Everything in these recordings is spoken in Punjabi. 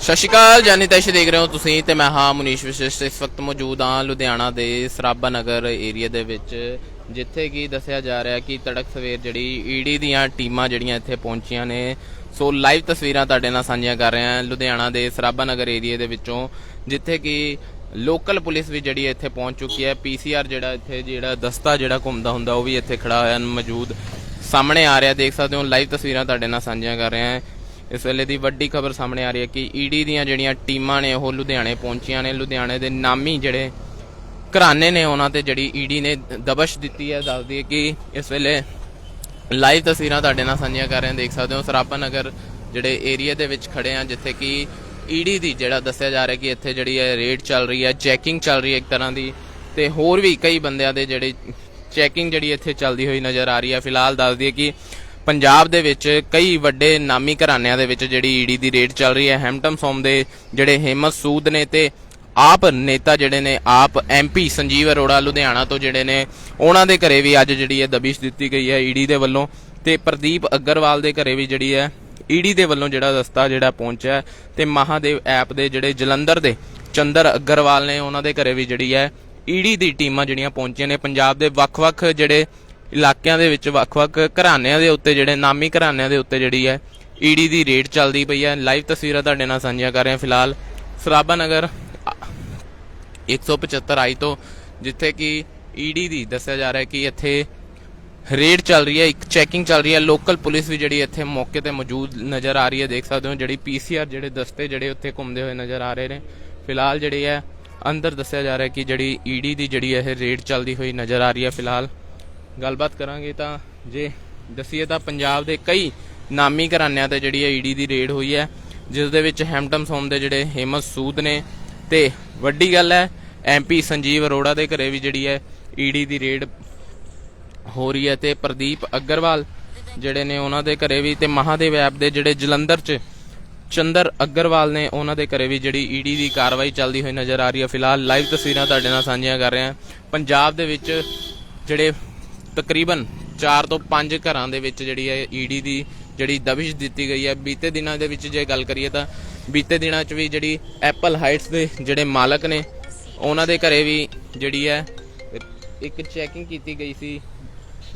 ਸਤਿ ਸ਼੍ਰੀ ਅਕਾਲ, ਜਾਨੀ ਤੈਸ਼ ਦੇਖ ਰਹੇ ਹੋ ਤੁਸੀਂ ਤੇ ਮੈਂ ਹਾਂ ਮੁਨੀਸ਼ ਵਿਸ਼ੇਸ਼ ਇਸ ਵਕਤ ਮੌਜੂਦ ਹਾਂ ਲੁਧਿਆਣਾ ਦੇ ਸਰਾਭਾ ਨਗਰ ਏਰੀਆ ਦੇ ਵਿੱਚ, ਜਿੱਥੇ ਕਿ ਦੱਸਿਆ ਜਾ ਰਿਹਾ ਕਿ ਤੜਕ ਸਵੇਰ ਜਿਹੜੀ ਈਡੀ ਦੀਆਂ ਟੀਮਾਂ ਜਿਹੜੀਆਂ ਇੱਥੇ ਪਹੁੰਚੀਆਂ ਨੇ, ਸੋ ਲਾਈਵ ਤਸਵੀਰਾਂ ਤੁਹਾਡੇ ਨਾਲ ਸਾਂਝੀਆਂ ਕਰ ਰਹੇ ਹਾਂ ਲੁਧਿਆਣਾ ਦੇ ਸਰਾਭਾ ਨਗਰ ਏਰੀਆ ਦੇ ਵਿੱਚੋਂ, ਜਿੱਥੇ ਕਿ ਲੋਕਲ ਪੁਲਿਸ ਵੀ ਜਿਹੜੀ ਇੱਥੇ ਪਹੁੰਚ ਚੁੱਕੀ ਹੈ। ਪੀਸੀਆਰ ਜਿਹੜਾ ਇੱਥੇ ਜਿਹੜਾ ਦਸਤਾ ਜਿਹੜਾ ਘੁੰਮਦਾ ਹੁੰਦਾ, ਉਹ ਵੀ ਇੱਥੇ ਖੜਾ ਹੋਇਆ ਮੌਜੂਦ ਸਾਹਮਣੇ ਆ ਰਿਹਾ। ਦੇਖ ਸਕਦੇ ਹੋ ਲਾਈਵ ਤਸਵੀਰਾਂ ਤੁਹਾਡੇ ਨਾਲ ਸਾਂਝੀਆਂ ਕਰ ਰਹੇ ਹਾਂ। ਇਸ ਵੇਲੇ ਦੀ ਵੱਡੀ ਖਬਰ ਸਾਹਮਣੇ ਆ ਰਹੀ ਹੈ ਕਿ ਈਡੀ ਦੀਆਂ ਜਿਹੜੀਆਂ ਟੀਮਾਂ ਨੇ, ਉਹ ਲੁਧਿਆਣੇ ਪਹੁੰਚੀਆਂ ਨੇ। ਲੁਧਿਆਣੇ ਦੇ ਨਾਮੀ ਜਿਹੜੇ ਘਰਾਣੇ ਨੇ, ਉਹਨਾਂ ਤੇ ਜਿਹੜੀ ਈਡੀ ਨੇ ਦਬਸ਼ ਦਿੱਤੀ ਹੈ। ਦੱਸਦੀ ਹੈ ਕਿ ਇਸ ਵੇਲੇ ਲਾਈਵ ਤਸਵੀਰਾਂ ਤੁਹਾਡੇ ਨਾਲ ਸਾਂਝੀਆਂ ਕਰ ਰਹੇ ਹਾਂ। ਦੇਖ ਸਕਦੇ ਹੋ ਸਰਾਪਾ ਨਗਰ ਜਿਹੜੇ ਏਰੀਆ ਦੇ ਵਿੱਚ ਖੜੇ ਆ ਜਿੱਥੇ ਕਿ ਈਡੀ ਦੀ ਜਿਹੜਾ ਦੱਸਿਆ ਜਾ ਰਿਹਾ ਕਿ ਇੱਥੇ ਜਿਹੜੀ ਹੈ ਰੇਡ ਚੱਲ ਰਹੀ ਹੈ, ਚੈਕਿੰਗ ਚੱਲ ਰਹੀ ਹੈ ਇੱਕ ਤਰ੍ਹਾਂ ਦੀ। ਤੇ ਹੋਰ ਵੀ ਕਈ ਬੰਦਿਆਂ ਦੇ ਜਿਹੜੇ ਚੈਕਿੰਗ ਜਿਹੜੀ ਇੱਥੇ ਚੱਲਦੀ ਹੋਈ ਨਜ਼ਰ ਆ ਰਹੀ ਹੈ। ਫਿਲਹਾਲ ਦੱਸ ਦਈਏ ਕਿ ਪੰਜਾਬ ਦੇ ਵਿੱਚ ਕਈ ਵੱਡੇ ਨਾਮੀ ਘਰਾਣਿਆਂ ਦੇ ਵਿੱਚ ਜਿਹੜੀ ਈਡੀ ਦੀ ਰੇਡ ਚੱਲ ਰਹੀ ਹੈ। ਹੈਮਟਮ ਸੋਮ ਦੇ ਜਿਹੜੇ ਹੇਮਤ ਸੂਦ ਨੇ ਤੇ ਆਪ ਨੇਤਾ ਜਿਹੜੇ ਨੇ, ਆਪ ਐਮਪੀ ਸੰਜੀਵ ਅਰੋੜਾ ਲੁਧਿਆਣਾ ਤੋਂ ਜਿਹੜੇ ਨੇ, ਉਹਨਾਂ ਦੇ ਘਰੇ ਵੀ ਅੱਜ ਜਿਹੜੀ ਹੈ ਦਬਿਸ਼ ਦਿੱਤੀ ਗਈ ਹੈ ਈਡੀ ਦੇ ਵੱਲੋਂ। ਤੇ ਪ੍ਰਦੀਪ ਅਗਰਵਾਲ ਦੇ ਘਰੇ ਵੀ ਜਿਹੜੀ ਹੈ ਈਡੀ ਦੇ ਵੱਲੋਂ ਜਿਹੜਾ ਦਸਤਾ ਜਿਹੜਾ ਪਹੁੰਚਿਆ ਹੈ ਤੇ ਮਹਾਦੇਵ ਐਪ ਦੇ ਜਿਹੜੇ ਜਲੰਧਰ ਦੇ ਚੰਦਰ ਅਗਰਵਾਲ ਨੇ ਉਹਨਾਂ ਦੇ ਘਰੇ ਵੀ ਜਿਹੜੀ ਹੈ ਈਡੀ ਦੀ ਟੀਮਾਂ ਜਿਹੜੀਆਂ ਪਹੁੰਚੀਆਂ ਨੇ। ਪੰਜਾਬ ਦੇ ਵੱਖ-ਵੱਖ ਜਿਹੜੇ ਇਲਾਕਿਆਂ ਦੇ ਵਿੱਚ ਵੱਖ-ਵੱਖ ਘਰਾਣਿਆਂ ਦੇ ਉੱਤੇ ਜਿਹੜੇ ਨਾਮੀ ਘਰਾਣਿਆਂ ਦੇ ਉੱਤੇ ਜਿਹੜੀ ਹੈ ਈਡੀ ਦੀ ਰੇਡ ਚੱਲਦੀ ਪਈ ਹੈ। ਲਾਈਵ ਤਸਵੀਰਾਂ ਤੁਹਾਡੇ ਨਾਲ ਸਾਂਝੀਆਂ ਕਰ ਰਹੇ ਹਾਂ ਫਿਲਹਾਲ। ਸਰਾਭਾ ਨਗਰ 175 ਆਈ ਤੋਂ, ਜਿੱਥੇ ਕਿ ਈਡੀ ਦੀ ਦੱਸਿਆ ਜਾ ਰਿਹਾ ਹੈ ਕਿ ਇੱਥੇ ਰੇਡ ਚੱਲ ਰਹੀ ਹੈ, ਇੱਕ ਚੈਕਿੰਗ ਚੱਲ ਰਹੀ ਹੈ। ਲੋਕਲ ਪੁਲਿਸ ਵੀ ਜਿਹੜੀ ਇੱਥੇ ਮੌਕੇ ਤੇ ਮੌਜੂਦ ਨਜ਼ਰ ਆ ਰਹੀ ਹੈ। ਦੇਖ ਸਕਦੇ ਹੋ ਜਿਹੜੀ ਪੀਸੀਆਰ ਜਿਹੜੇ ਦਸਤੇ ਜਿਹੜੇ ਉੱਥੇ ਘੁੰਮਦੇ ਹੋਏ ਨਜ਼ਰ ਆ ਰਹੇ ਨੇ। ਫਿਲਹਾਲ ਜਿਹੜੀ ਹੈ, ਅੰਦਰ ਦੱਸਿਆ ਜਾ ਰਿਹਾ ਕਿ ਜਿਹੜੀ ਈਡੀ ਦੀ ਜਿਹੜੀ ਇਹ ਰੇਡ ਚੱਲਦੀ ਹੋਈ ਨਜ਼ਰ ਆ ਰਹੀ ਹੈ ਫਿਲਹਾਲ। ਗੱਲਬਾਤ ਕਰਾਂਗੇ ਤਾਂ ਜੇ ਦਸੀਏ ਤਾਂ ਪੰਜਾਬ ਦੇ ਕਈ ਨਾਮੀ ਘਰਾਣਿਆਂ ਤੇ ਜਿਹੜੀ ਹੈ ਈਡੀ ਦੀ ਰੇਡ ਹੋਈ ਹੈ, ਜਿਸ ਦੇ ਵਿੱਚ ਹੈਮਟਮ ਸੋਮ ਦੇ ਜਿਹੜੇ ਹੇਮਤ ਸੂਦ ਨੇ ਤੇ ਵੱਡੀ ਗੱਲ ਹੈ ਐਮਪੀ ਸੰਜੀਵ ਅਰੋੜਾ ਦੇ ਘਰੇ ਵੀ ਜਿਹੜੀ ਹੈ ਈਡੀ ਦੀ ਰੇਡ ਹੋ ਰਹੀ ਹੈ ਤੇ ਪ੍ਰਦੀਪ ਅਗਰਵਾਲ ਜਿਹੜੇ ਨੇ ਉਹਨਾਂ ਦੇ ਘਰੇ ਵੀ ਤੇ ਮਹਾਦੇਵ ਐਪ ਦੇ ਜਿਹੜੇ ਜਲੰਧਰ 'ਚ ਚੰਦਰ ਅਗਰਵਾਲ ਨੇ ਉਹਨਾਂ ਦੇ ਘਰੇ ਵੀ ਜਿਹੜੀ ਈਡੀ ਦੀ ਕਾਰਵਾਈ ਚੱਲਦੀ ਹੋਈ ਨਜ਼ਰ ਆ ਰਹੀ ਹੈ। ਫਿਲਹਾਲ ਲਾਈਵ ਤਸਵੀਰਾਂ ਤੁਹਾਡੇ ਨਾਲ ਸਾਂਝੀਆਂ ਕਰ ਰਹੇ। ਹਾਂ ਪੰਜਾਬ ਦੇ ਵਿੱਚ ਜਿਹੜੇ ਤਕਰੀਬਨ 4 ਤੋਂ 5 ਘਰਾਂ ਦੇ ਵਿੱਚ ਜਿਹੜੀ ਹੈ ਈਡੀ ਦੀ ਜਿਹੜੀ ਦਬਿਸ਼ ਦਿੱਤੀ ਗਈ ਹੈ। ਬੀਤੇ ਦਿਨਾਂ ਦੇ ਵਿੱਚ ਜੇ ਗੱਲ ਕਰੀਏ ਤਾਂ ਬੀਤੇ ਦਿਨਾਂ 'ਚ ਵੀ ਜਿਹੜੀ ਐਪਲ ਹਾਈਟਸ ਦੇ ਜਿਹੜੇ ਮਾਲਕ ਨੇ, ਉਹਨਾਂ ਦੇ ਘਰੇ ਵੀ ਜਿਹੜੀ ਹੈ ਇੱਕ ਚੈਕਿੰਗ ਕੀਤੀ ਗਈ ਸੀ,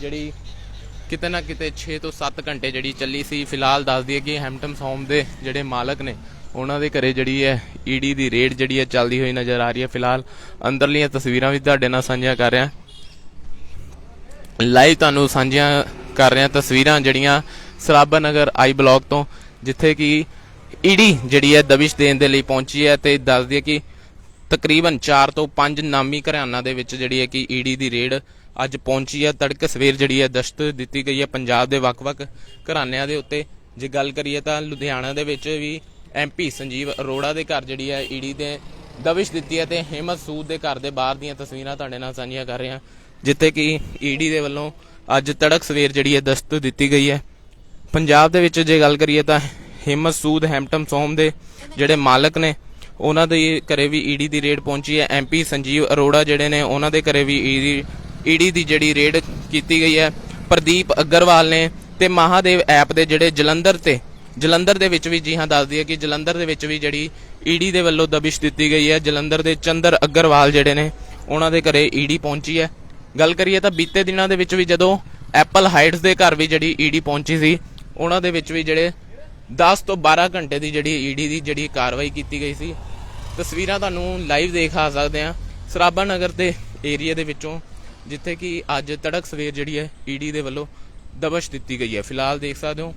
ਜਿਹੜੀ ਕਿਤੇ ਨਾ ਕਿਤੇ 6 ਤੋਂ 7 ਘੰਟੇ ਜਿਹੜੀ ਚੱਲੀ ਸੀ। ਫਿਲਹਾਲ ਦੱਸ ਦਈਏ ਕਿ ਹੈਮਟਮ ਹੋਮ ਦੇ ਜਿਹੜੇ ਮਾਲਕ ਨੇ, ਉਹਨਾਂ ਦੇ ਘਰੇ ਜਿਹੜੀ ਹੈ ਈਡੀ ਦੀ ਰੇਡ ਜਿਹੜੀ ਹੈ ਚੱਲਦੀ ਹੋਈ ਨਜ਼ਰ ਆ ਰਹੀ ਹੈ। ਫਿਲਹਾਲ ਅੰਦਰਲੀਆਂ ਤਸਵੀਰਾਂ ਵੀ ਤੁਹਾਡੇ ਨਾਲ ਸਾਂਝੀਆਂ ਕਰ ਰਿਹਾ। ਲਾਈਵ ਤੁਹਾਨੂੰ ਸਾਂਝੀਆਂ ਕਰ ਰਹੇ ਤਸਵੀਰਾਂ ਜਿਹੜੀਆਂ ਸਰਾਭਾ ਨਗਰ ਆਈ ਬਲਾਕ ਤੋਂ, ਜਿੱਥੇ ਕਿ ਈਡੀ ਜਿਹੜੀ ਹੈ ਦਬਿਸ਼ ਦੇਣ ਦੇ ਲਈ ਪਹੁੰਚੀ ਹੈ ਤੇ ਦੱਸਦੀ ਹੈ ਕਿ ਤਕਰੀਬਨ 4 ਤੋਂ 5 ਨਾਮੀ ਘਰਾਣਾ ਦੇ ਵਿੱਚ ਜਿਹੜੀ ਹੈ ਕਿ ਈਡੀ ਦੀ ਰੇਡ ਅੱਜ ਪਹੁੰਚੀ ਹੈ। ਤੜਕ ਸਵੇਰ ਜਿਹੜੀ ਹੈ ਦਸ਼ਤ ਦਿੱਤੀ ਗਈ ਹੈ ਪੰਜਾਬ ਦੇ ਵੱਖ-ਵੱਖ ਘਰਾਣਿਆਂ ਦੇ ਉੱਤੇ। ਜੇ ਗੱਲ ਕਰੀਏ ਤਾਂ ਲੁਧਿਆਣਾ ਦੇ ਵਿੱਚ ਵੀ ਐਮਪੀ ਸੰਜੀਵ ਅਰੋੜਾ ਦੇ ਘਰ ਜਿਹੜੀ ਹੈ ਈਡੀ ਦੇ ਦਬਿਸ਼ ਦਿੱਤੀ ਹੈ ਤੇ ਹਿੰਮਤ ਸੂਦ ਦੇ ਘਰ ਦੇ ਬਾਹਰ ਦੀਆਂ ਤਸਵੀਰਾਂ ਤੁਹਾਡੇ ਨਾਲ ਸਾਂਝੀਆਂ ਕਰ ਰਹੇ। ਹਾਂ ਜਿੱਥੇ ਕਿ ਈਡੀ ਦੇ ਵੱਲੋਂ ਅੱਜ ਤੜਕ ਸਵੇਰ ਜਿਹੜੀ ਹੈ ਦਸਤ ਦਿੱਤੀ ਗਈ ਹੈ। ਪੰਜਾਬ ਦੇ ਵਿੱਚ ਜੇ ਗੱਲ ਕਰੀਏ ਤਾਂ ਹਿੰਮਤ, ਸੂਦ ਹੈਮਟਮ ਸੋਮ ਦੇ ਜਿਹੜੇ ਮਾਲਕ ਨੇ, ਉਹਨਾਂ ਦੇ ਘਰੇ ਵੀ ਈਡੀ ਦੀ ਰੇਡ ਪਹੁੰਚੀ ਹੈ। ਐਮਪੀ ਸੰਜੀਵ ਅਰੋੜਾ ਜਿਹੜੇ ਨੇ, ਉਹਨਾਂ ਦੇ ਘਰੇ ਵੀ ਈਡੀ ਈਡੀ ਦੀ ਜਿਹੜੀ ਰੇਡ ਕੀਤੀ ਗਈ ਹੈ। ਪ੍ਰਦੀਪ ਅਗਰਵਾਲ ਨੇ ਤੇ ਮਹਾਦੇਵ ਐਪ ਦੇ ਜਿਹੜੇ ਜਲੰਧਰ ਤੇ, ਜਲੰਧਰ ਦੇ ਵਿੱਚ ਵੀ, ਜੀ ਹਾਂ ਦੱਸਦੀ ਹੈ ਕਿ ਜਲੰਧਰ ਦੇ ਵਿੱਚ ਵੀ ਜਿਹੜੀ ਈਡੀ ਦੇ ਵੱਲੋਂ ਦਬਿਸ਼ ਦਿੱਤੀ ਗਈ ਹੈ। ਜਲੰਧਰ ਦੇ ਚੰਦਰ ਅਗਰਵਾਲ ਜਿਹੜੇ ਨੇ, ਉਹਨਾਂ ਦੇ ਘਰੇ ਈਡੀ ਪਹੁੰਚੀ ਹੈ। ਗੱਲ ਕਰੀਏ ਤਾਂ ਬੀਤੇ ਦਿਨਾਂ ਦੇ ਵਿੱਚ ਵੀ ਜਦੋਂ ਐਪਲ ਹਾਈਟਸ ਦੇ ਘਰ ਵੀ ਜਿਹੜੀ ਈਡੀ ਪਹੁੰਚੀ ਸੀ, ਉਹਨਾਂ ਦੇ ਵਿੱਚ ਵੀ ਜਿਹੜੇ 10 ਤੋਂ 12 ਘੰਟੇ ਦੀ ਜਿਹੜੀ ਈਡੀ ਦੀ ਜਿਹੜੀ ਕਾਰਵਾਈ ਕੀਤੀ ਗਈ ਸੀ। ਤਸਵੀਰਾਂ ਤੁਹਾਨੂੰ ਲਾਈਵ ਦੇਖ ਆ ਸਕਦੇ ਆ ਸਰਾਭਾ ਨਗਰ ਦੇ ਏਰੀਆ ਦੇ ਵਿੱਚੋਂ, ਜਿੱਥੇ ਕਿ ਅੱਜ ਤੜਕ ਸਵੇਰ ਜਿਹੜੀ ਹੈ ਈਡੀ ਦੇ ਵੱਲੋਂ ਦਬਸ਼ ਦਿੱਤੀ ਗਈ ਹੈ। ਫਿਲਹਾਲ ਦੇਖ ਸਕਦੇ ਹੋ,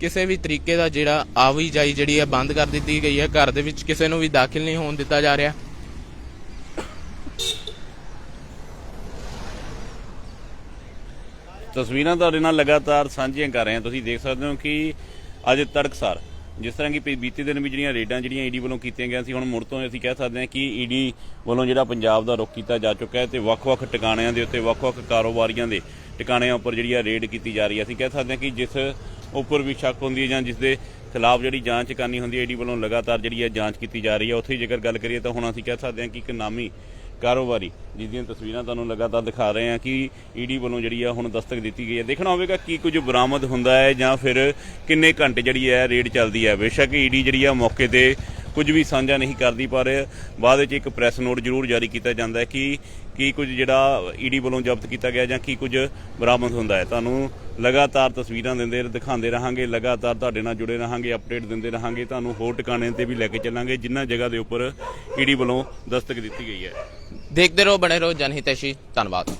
ਕਿਸੇ ਵੀ ਤਰੀਕੇ ਦਾ ਜਿਹੜਾ ਆਵਾਜਾਈ ਜਿਹੜੀ ਹੈ ਬੰਦ ਕਰ ਦਿੱਤੀ ਗਈ ਹੈ। ਘਰ ਦੇ ਵਿੱਚ ਕਿਸੇ ਨੂੰ ਵੀ ਦਾਖਲ ਨਹੀਂ ਹੋਣ ਦਿੱਤਾ ਜਾ ਰਿਹਾ। ਤਸਵੀਰਾਂ ਤੁਹਾਡੇ ਨਾਲ ਲਗਾਤਾਰ ਸਾਂਝੀਆਂ ਕਰ ਰਹੇ ਹਾਂ। ਤੁਸੀਂ ਦੇਖ ਸਕਦੇ ਹੋ ਕਿ ਅੱਜ ਤੜਕਸਾਰ, ਜਿਸ ਤਰ੍ਹਾਂ ਕਿ ਪੀ- ਬੀਤੇ ਦਿਨ ਵੀ ਜਿਹੜੀਆਂ ਰੇਡਾਂ ਜਿਹੜੀਆਂ ਈਡੀ ਵੱਲੋਂ ਕੀਤੀਆਂ ਗਈਆਂ ਸੀ, ਹੁਣ ਮੁੜ ਤੋਂ ਅਸੀਂ ਕਹਿ ਸਕਦੇ ਹਾਂ ਕਿ ਈਡੀ ਵੱਲੋਂ ਜਿਹੜਾ ਪੰਜਾਬ ਦਾ ਰੁਖ ਕੀਤਾ ਜਾ ਚੁੱਕਾ ਹੈ ਤੇ ਵੱਖ-ਵੱਖ ਟਿਕਾਣਿਆਂ ਦੇ ਉੱਤੇ, ਵੱਖ-ਵੱਖ ਕਾਰੋਬਾਰੀਆਂ ਦੇ ਟਿਕਾਣਿਆਂ ਉੱਪਰ ਜਿਹੜੀ ਆ ਰੇਡ ਕੀਤੀ ਜਾ ਰਹੀ ਹੈ। ਅਸੀਂ ਕਹਿ ਸਕਦੇ ਹਾਂ ਕਿ ਜਿਸ ਉੱਪਰ ਵੀ ਸ਼ੱਕ ਹੁੰਦੀ ਹੈ ਜਾਂ ਜਿਸ ਦੇ ਖਿਲਾਫ ਜਿਹੜੀ ਜਾਂਚ ਕਰਨੀ ਹੁੰਦੀ ਹੈ ਈਡੀ ਵੱਲੋਂ ਲਗਾਤਾਰ ਜਿਹੜੀ ਹੈ ਜਾਂਚ ਕੀਤੀ ਜਾ ਰਹੀ ਹੈ। ਉੱਥੇ ਹੀ ਜੇਕਰ ਗੱਲ ਕਰੀਏ ਤਾਂ ਹੁਣ ਅਸੀਂ ਕਹਿ ਸਕਦੇ ਹਾਂ ਕਿ ਇੱਕ ਨਾਮੀ ਕਾਰੋਬਾਰੀ, ਜਿਸ ਦੀਆਂ ਤਸਵੀਰਾਂ ਤੁਹਾਨੂੰ ਲਗਾਤਾਰ ਦਿਖਾ ਰਹੇ ਹਾਂ ਕਿ ਈਡੀ ਵੱਲੋਂ ਜਿਹੜੀ ਆ ਹੁਣ ਦਸਤਕ ਦਿੱਤੀ ਗਈ ਹੈ। ਦੇਖਣਾ ਹੋਵੇਗਾ ਕੀ ਕੁਝ ਬਰਾਮਦ ਹੁੰਦਾ ਹੈ ਜਾਂ ਫਿਰ ਕਿੰਨੇ ਘੰਟੇ ਜਿਹੜੀ ਹੈ ਰੇਡ ਚੱਲਦੀ ਹੈ। ਬੇਸ਼ੱਕ ਈਡੀ ਜਿਹੜੀ ਆ ਮੌਕੇ ਤੇ ਕੁਝ ਵੀ ਸਾਂਝਾ ਨਹੀਂ ਕਰਦੀ, ਪਰ ਬਾਅਦ ਵਿੱਚ ਇੱਕ ਪ੍ਰੈਸ ਨੋਟ ਜ਼ਰੂਰ ਜਾਰੀ ਕੀਤਾ ਜਾਂਦਾ ਹੈ ਕਿ, ਕੀ ਕੁਝ ਜਿਹੜਾ ਈਡੀ ਵੱਲੋਂ ਜ਼ਬਤ ਕੀਤਾ ਗਿਆ ਜਾਂ ਕੀ ਕੁਝ ਬਰਾਮਦ ਹੁੰਦਾ ਹੈ। ਤੁਹਾਨੂੰ ਲਗਾਤਾਰ ਤਸਵੀਰਾਂ ਦਿੰਦੇ, ਦਿਖਾਉਂਦੇ ਰਹਾਂਗੇ, ਲਗਾਤਾਰ ਤੁਹਾਡੇ ਨਾਲ ਜੁੜੇ ਰਹਾਂਗੇ, ਅਪਡੇਟ ਦਿੰਦੇ ਰਹਾਂਗੇ। ਤੁਹਾਨੂੰ ਹੋਰ ਟਿਕਾਣੇ ਤੇ ਵੀ ਲੈ ਕੇ ਚੱਲਾਂਗੇ, ਜਿਨ੍ਹਾਂ ਜਗ੍ਹਾ ਦੇ ਉੱਪਰ ਈਡੀ ਵੱਲੋਂ ਦਸਤਕ ਦਿੱਤੀ ਗਈ ਹੈ। ਦੇਖਦੇ ਰਹੋ ਬਣੇ ਰਹੋ ਜਨਹਿਤੈਸ਼ੀ ਧੰਨਵਾਦ।